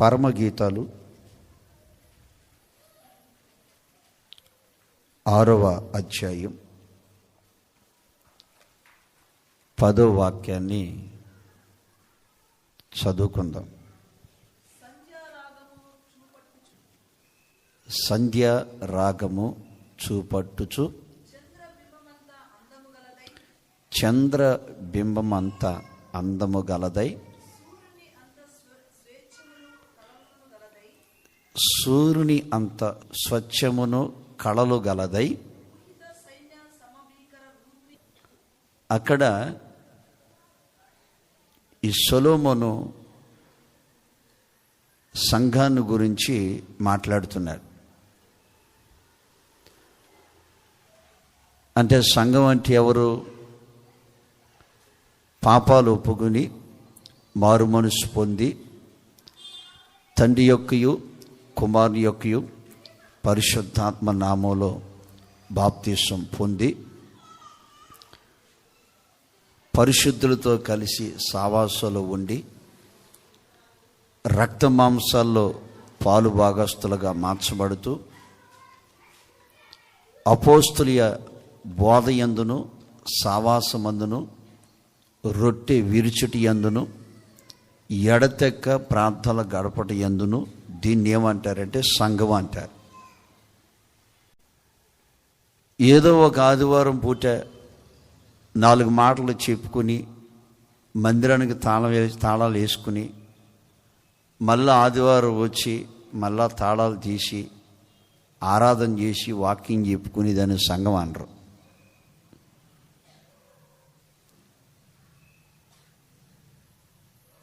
పరమగీతాలు. ఆరవ అధ్యాయం. పదో వాక్యాన్ని చదువుకుందాం. సంధ్య రాగము చూపట్టుచు చంద్ర బింబమంత అందము గలదై సూర్యుని అంత స్వచ్ఛమును కళలు గలదై అక్కడ ఈ సొలోమోను సంఘాన్ని గురించి మాట్లాడుతున్నారు. అంటే సంఘం అంటే ఎవరు? పాపాలు ఒప్పుకుని మారు మనసు పొంది తండ్రి యొక్కయు కుమారుని యొక్క పరిశుద్ధాత్మ నామంలో బాప్తీసం పొంది పరిశుద్ధులతో కలిసి సావాసంలో ఉండి రక్త మాంసాల్లో పాలు భాగస్తులుగా మార్చబడుతూ అపోస్తులియ బోధయందును సావాసమందును రొట్టె విరుచుటి ఎందును ఎడతెక్క ప్రార్థనల గడపటి ఎందును దీన్ని ఏమంటారంటే సంఘం అంటారు. ఏదో ఒక ఆదివారం పూట నాలుగు మాటలు చెప్పుకుని మందిరానికి తాళం వేసి తాళాలు వేసుకుని మళ్ళా ఆదివారం వచ్చి మళ్ళా తాళాలు తీసి ఆరాధన చేసి వాకింగ్ చెప్పుకుని దాన్ని సంఘం అనరు.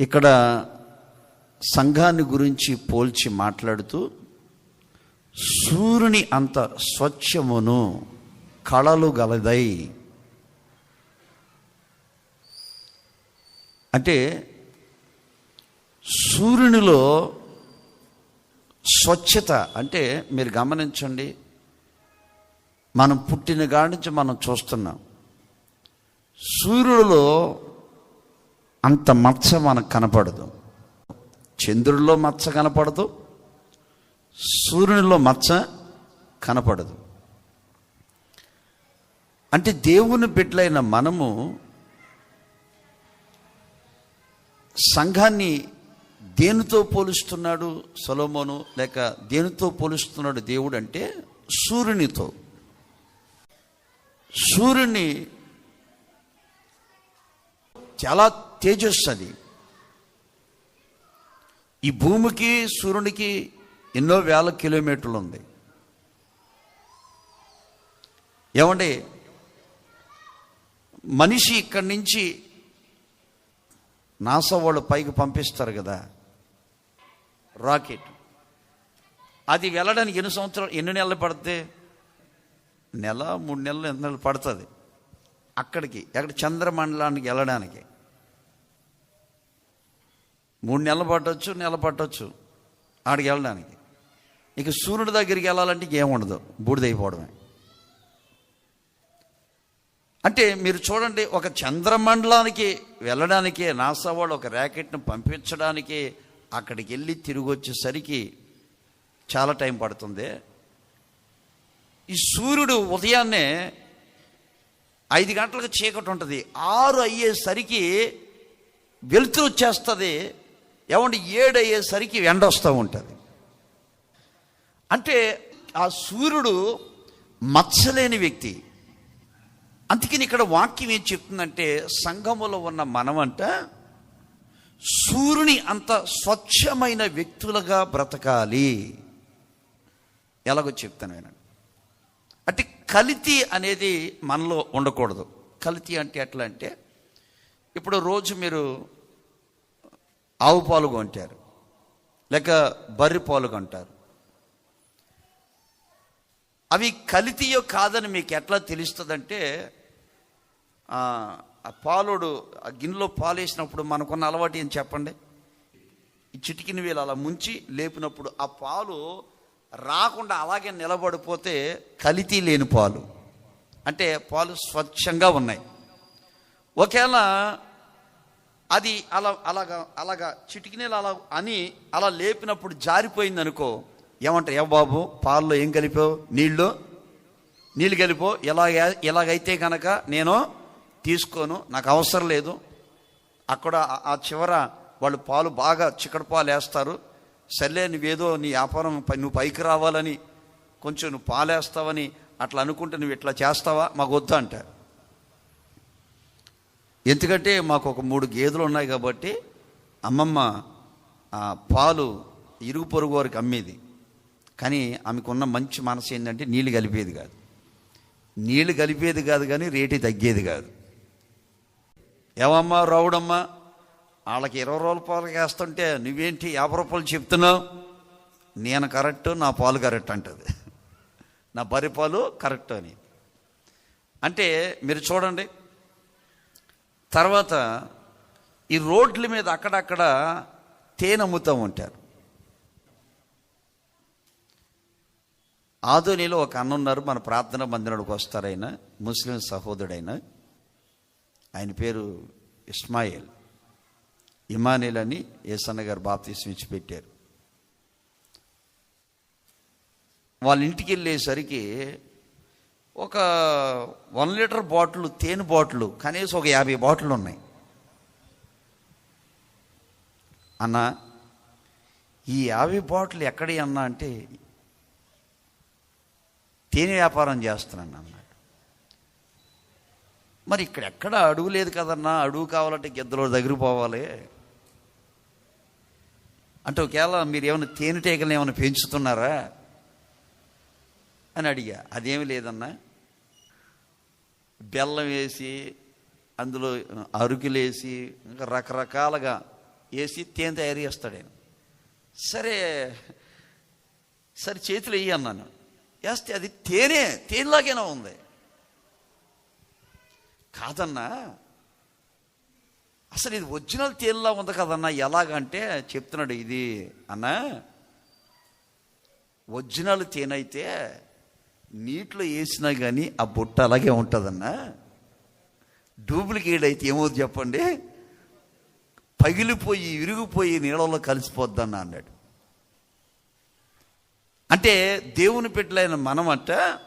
ఇక్కడ సంఘాన్ని గురించి పోల్చి మాట్లాడుతూ సూర్యుని అంత స్వచ్ఛమును కళలు గలదై. అంటే సూర్యునిలో స్వచ్ఛత అంటే మీరు గమనించండి మనం పుట్టిన కాడి నుంచి మనం చూస్తున్నాం. సూర్యుడిలో అంత మచ్చ మనకు కనపడదు. చంద్రుడిలో మచ్చ కనపడదు సూర్యునిలో మచ్చ కనపడదు. అంటే దేవుని బిడ్డలైన మనము సంఘాన్ని దేనితో పోలుస్తున్నాడు సొలోమోను? లేక దేనితో పోలుస్తున్నాడు దేవుడు అంటే సూర్యునితో. సూర్యుని చాలా తేజస్సు అది. ఈ భూమికి సూర్యునికి ఎన్నో వేల కిలోమీటర్లు ఉంది. ఏమండి? మనిషి ఇక్కడి నుంచి నాసా వాళ్ళు పైకి పంపిస్తారు కదా. రాకెట్. అది వెళ్ళడానికి ఎన్ని సంవత్సరాలు ఎన్ని నెలలు పడితే? నెల మూడు నెలలు ఎన్ని నెలలు పడుతుంది. అక్కడికి ఎక్కడ చంద్రమండలానికి వెళ్ళడానికి. మూడు నెలలు పట్టవచ్చు నెల పట్టవచ్చు ఆడికి వెళ్ళడానికి. ఇక సూర్యుడి దగ్గరికి వెళ్ళాలంటే ఏముండదు బూడిదైపోవడమే అంటే మీరు చూడండి ఒక చంద్రమండలానికి వెళ్ళడానికి నాసా వాళ్ళు ఒక ర్యాకెట్ను పంపించడానికి అక్కడికి వెళ్ళి తిరిగి వచ్చేసరికి చాలా టైం పడుతుంది. ఈ సూర్యుడు ఉదయాన్నే ఐదు గంటలకు చీకటి ఉంటుంది. ఆరు అయ్యేసరికి వెలుతురు వచ్చేస్తుంది. ఏమంటే ఏడయ్యేసరికి ఎండ వస్తూ ఉంటుంది. అంటే ఆ సూర్యుడు మచ్చలేని వ్యక్తి. అందుకని ఇక్కడ వాక్యం ఏం చెప్తుందంటే సంఘములో ఉన్న మనమంట సూర్యుని అంత స్వచ్ఛమైన వ్యక్తులుగా బ్రతకాలి. ఎలాగో చెప్తాను నేను అంటే కలితి అనేది మనలో ఉండకూడదు. కలితి అంటే ఎట్లా అంటే ఇప్పుడు రోజు మీరు ఆవు పాలు కొంటారు. లేక బర్రె పాలు కొంటారు. అవి కలితీయో కాదని మీకు ఎట్లా తెలుస్తుందంటే ఆ పాలోడు ఆ గిన్నెలో పాలు వేసినప్పుడు మనకున్న అలవాటు ఏం చెప్పండి? ఈ చిటికిన వీళ్ళు అలా ముంచి లేపినప్పుడు ఆ పాలు రాకుండా అలాగే నిలబడిపోతే కలితీ లేని పాలు. అంటే పాలు స్వచ్ఛంగా ఉన్నాయి. ఒకవేళ అది అలా అలాగా అలాగా చిటికినేలు అలా అని అలా లేపినప్పుడు జారిపోయింది అనుకో ఏమంటారు? ఏ బాబు పాల్లో ఏం కలిపావు? నీళ్ళు? నీళ్ళు కలిపో? ఎలాగ ఎలాగైతే కనుక నేను తీసుకోను నాకు అవసరం లేదు. అక్కడ ఆ- చివర వాళ్ళు పాలు బాగా చిక్కడి పాలు వేస్తారు. సర్లే నువ్వేదో నీ వ్యాపారం పై- నువ్వు పైకి రావాలని కొంచెం నువ్వు పాలేస్తావని అట్లా అనుకుంటే నువ్వు ఇట్లా చేస్తావా? మాకు వద్దు అంటారు. ఎందుకంటే మాకు ఒక మూడు గేదెలు ఉన్నాయి కాబట్టి అమ్మమ్మ ఆ పాలు ఇరుగు పొరుగు వారికి అమ్మేది. కానీ ఆమెకున్న మంచి మనసు ఏంటంటే నీళ్ళు కలిపేది కాదు. నీళ్ళు కలిపేది కాదు కానీ రేటు తగ్గేది కాదు. ఏమమ్మా రావుడమ్మా వాళ్ళకి ఇరవై రోజుల పాలు వేస్తుంటే నువ్వేంటి యాభై రూపాయలు చెప్తున్నావు? నేను కరెక్ట్ నా పాలు కరెక్ట్ అంటది. నా బరి పాలు కరెక్ట్ అని. అంటే మీరు చూడండి తర్వాత ఈ రోడ్ల మీద అక్కడక్కడ తేనె అమ్ముతూ ఉంటారు. ఆధునిలో ఒక అన్న ఉన్నారు మన ప్రార్థన మందిరానికి వస్తారు ఆయన ముస్లిం సహోదరుడైన. ఆయన పేరు ఇస్మాయిల్. ఇమానిల్ అని ఏసన్న గారు బాప్తీసం ఇచ్చి పెట్టారు. వాళ్ళ ఇంటికి వెళ్ళేసరికి ఒక వన్ లీటర్ బాటిల్ తేనె బాటిల్ కనీసం ఒక యాభై బాటిల్ ఉన్నాయి. అన్న ఈ యాభై బాటిల్ ఎక్కడి అన్నా అంటే తేనె వ్యాపారం చేస్తున్నాను అన్నాడు మరి ఇక్కడ ఎక్కడ అడుగు లేదు కదన్నా? అడుగు కావాలంటే గిద్దలో దగ్గర పోవాలి. అంటే ఒకవేళ మీరు ఏమైనా తేనెటీగలను ఏమైనా పెంచుతున్నారా? అని అడిగా. అదేమి లేదన్నా? బెల్లం వేసి అందులో అరుకులేసి ఇంకా రకరకాలుగా వేసి తేనె తయారు చేస్తాడు ఆయన. సరే సరే చేతులు వేయి అన్నాను వేస్తే అది తేనె తేనెలాగైనా ఉంది. కాదన్నా అసలు ఇది ఒరిజినల్ తేనెలా ఉంది కదన్నా? ఎలాగంటే చెప్తున్నాడు ఇది అన్నా ఒరిజినల్ తేనె అయితే నీటిలో వేసినా కానీ ఆ బుట్ట అలాగే ఉంటుందన్నా? డూప్లికేట్ అయితే ఏమో చెప్పండి? పగిలిపోయి విరిగిపోయి నీళ్ళలో కలిసిపోద్దన్న అన్నాడు. అంటే దేవుని బిడ్డలైన మనమంట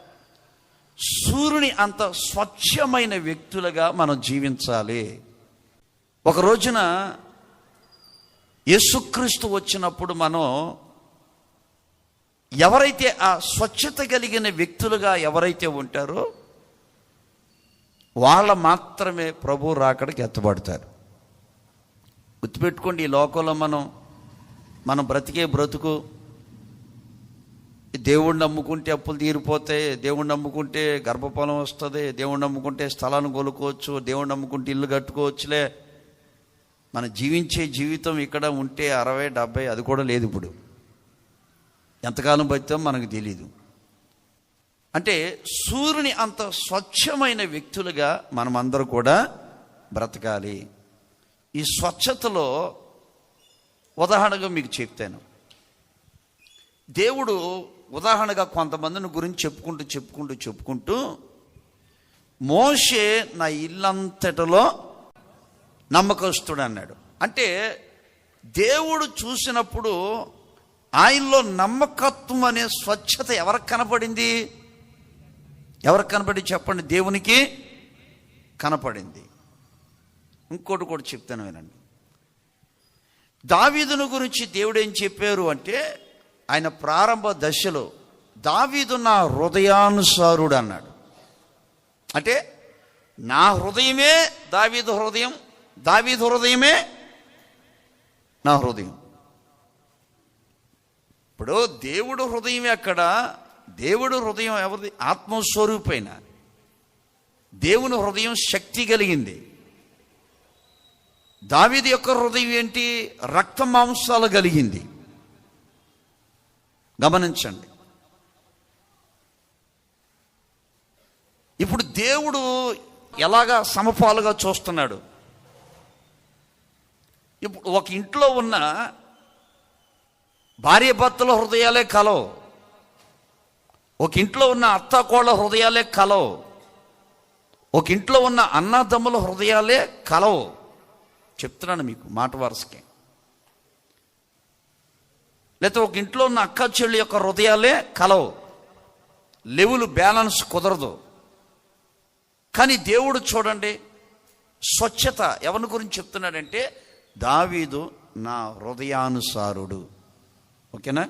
సూర్యుని అంత స్వచ్ఛమైన వ్యక్తులుగా మనం జీవించాలి. ఒక రోజున యేసుక్రీస్తు వచ్చినప్పుడు మనం ఎవరైతే ఆ స్వచ్ఛత కలిగిన వ్యక్తులుగా ఎవరైతే ఉంటారో వాళ్ళ మాత్రమే ప్రభు రాకడికి ఎత్తబడతారు. గుర్తుపెట్టుకోండి ఈ లోకంలో మనం మనం బ్రతికే బ్రతుకు దేవుణ్ణి నమ్ముకుంటే అప్పులు తీరిపోతాయి దేవుణ్ణి నమ్ముకుంటే గర్భఫలం వస్తుంది దేవుణ్ణి నమ్ముకుంటే స్థలాన్ని కొలుకోవచ్చు దేవుణ్ణి నమ్ముకుంటే ఇల్లు కట్టుకోవచ్చులే. మన జీవించే జీవితం ఇక్కడ ఉంటే అరవై డెబ్బై అది కూడా లేదు ఇప్పుడు. ఎంతకాలం బతికాం మనకు తెలియదు అంటే సూర్యుని అంత స్వచ్ఛమైన వ్యక్తులుగా మనమందరూ కూడా బ్రతకాలి. ఈ స్వచ్ఛతలో ఉదాహరణగా మీకు చెప్తాను. దేవుడు ఉదాహరణగా కొంతమందిని గురించి చెప్పుకుంటూ చెప్పుకుంటూ చెప్పుకుంటూ మోషే నా ఇల్లంతటిలో నమ్మకస్తుడు అన్నాడు అంటే దేవుడు చూసినప్పుడు ఆయనలో నమ్మకత్వం అనే స్వచ్ఛత ఎవరికి కనపడింది? ఎవరికి కనపడి చెప్పండి? దేవునికి కనపడింది. ఇంకోటి కూడా చెప్తాను వినండి. దావీదును గురించి దేవుడు ఏం చెప్పారు అంటే ఆయన ప్రారంభ దశలో దావీదు నా హృదయానుసారుడు అన్నాడు. అంటే నా హృదయమే దావీదు హృదయం దావీదు హృదయమే నా హృదయం. ఇప్పుడు దేవుడు హృదయం ఎక్కడ? దేవుడు హృదయం ఎవరిది? ఆత్మస్వరూపైన? దేవుని హృదయం శక్తి కలిగింది. దావిది యొక్క హృదయం ఏంటి? రక్త మాంసాలు కలిగింది. గమనించండి. ఇప్పుడు దేవుడు ఎలాగా సమపాలుగా చూస్తున్నాడు? ఇప్పుడు ఒక ఇంట్లో ఉన్న భార్య భర్తల హృదయాలే కలవు. ఒక ఇంట్లో ఉన్న అత్త కోళ్ళ హృదయాలే కలవు. ఒక ఇంట్లో ఉన్న అన్నదమ్ముల హృదయాలే కలవు. చెప్తున్నాను మీకు మాట వరుసకే. లేకపోతే ఒక ఇంట్లో ఉన్న అక్క చెల్లి యొక్క హృదయాలే కలవు. లెవెల్ బ్యాలెన్స్ కుదరదు. కానీ దేవుడు చూడండి స్వచ్ఛత ఎవరి గురించి చెప్తున్నాడంటే దావీదు నా హృదయానుసారుడు. ఓకేనా?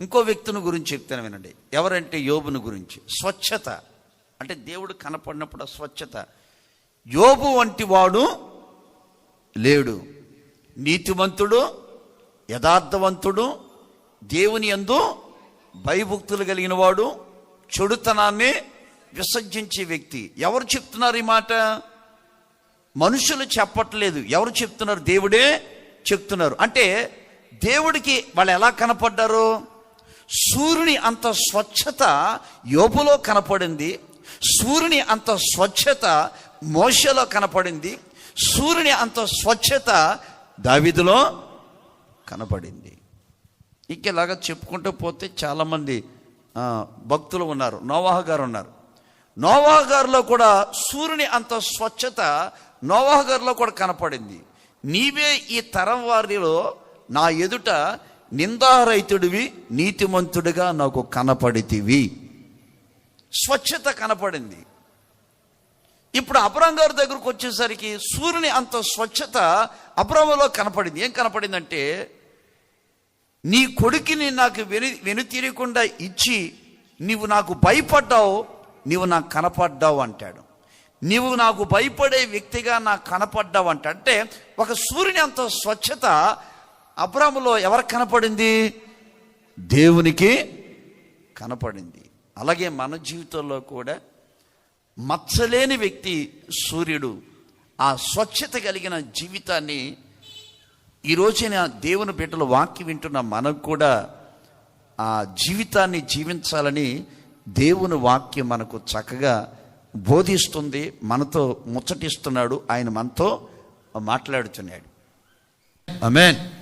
ఇంకో వ్యక్తిని గురించి చెప్తాను వినండి. ఎవరంటే యోబుని గురించి? స్వచ్ఛత. అంటే దేవుడు కనపడినప్పుడు స్వచ్ఛత. యోబు వంటి వాడు లేడు. నీతివంతుడు యథార్థవంతుడు దేవుని యందు భయభక్తులు కలిగిన వాడు చెడుతనాన్ని విసర్జించే వ్యక్తి. ఎవరు చెప్తున్నారు ఈ మాట? మనుషులు చెప్పట్లేదు. ఎవరు చెప్తున్నారు? దేవుడే చెప్తున్నారు. అంటే దేవుడికి వాళ్ళు ఎలా కనపడ్డారు? సూర్యుని అంత స్వచ్ఛత యోపులో కనపడింది. సూర్యుని అంత స్వచ్ఛత మోషలో కనపడింది. సూర్యుని అంత స్వచ్ఛత దావిదిలో కనపడింది. ఇంకేలాగా చెప్పుకుంటూ పోతే చాలామంది భక్తులు ఉన్నారు. నోవాహ గారు ఉన్నారు. నోవాహ గారిలో కూడా సూర్యుని అంత స్వచ్ఛత నోవాహ గారిలో కూడా కనపడింది. నీవే ఈ తరం వారిలో నా ఎదుట నిందారైతుడివి నీతిమంతుడిగా నాకు కనపడితివి. స్వచ్ఛత కనపడింది. ఇప్పుడు అబ్రాం గారి దగ్గరకు వచ్చేసరికి సూర్యుని అంత స్వచ్ఛత అబ్రాములో కనపడింది. ఏం కనపడిందంటే నీ కొడుకుని నాకు వెను వెనుతీరకుండా ఇచ్చి నీవు నాకు భయపడ్డావు నీవు నాకు కనపడ్డావు అంటాడు. నీవు నాకు భయపడే వ్యక్తిగా నాకు కనపడ్డావు అంటే. అంటే ఒక సూర్యుని అంత స్వచ్ఛత అబ్రాములో ఎవరికి కనపడింది? దేవునికి కనపడింది. అలాగే మన జీవితంలో కూడా మచ్చలేని వ్యక్తి సూర్యుడు ఆ స్వచ్ఛత కలిగిన జీవితాన్ని ఈ దేవుని బిడ్డలు వాక్యం వింటున్న మనకు కూడా ఆ జీవితాన్ని జీవించాలని దేవుని వాక్యం మనకు చక్కగా బోధిస్తుంది మనతో ముచ్చటిస్తున్నాడు ఆయన మనతో మాట్లాడుతున్నాడు. ఆమేన్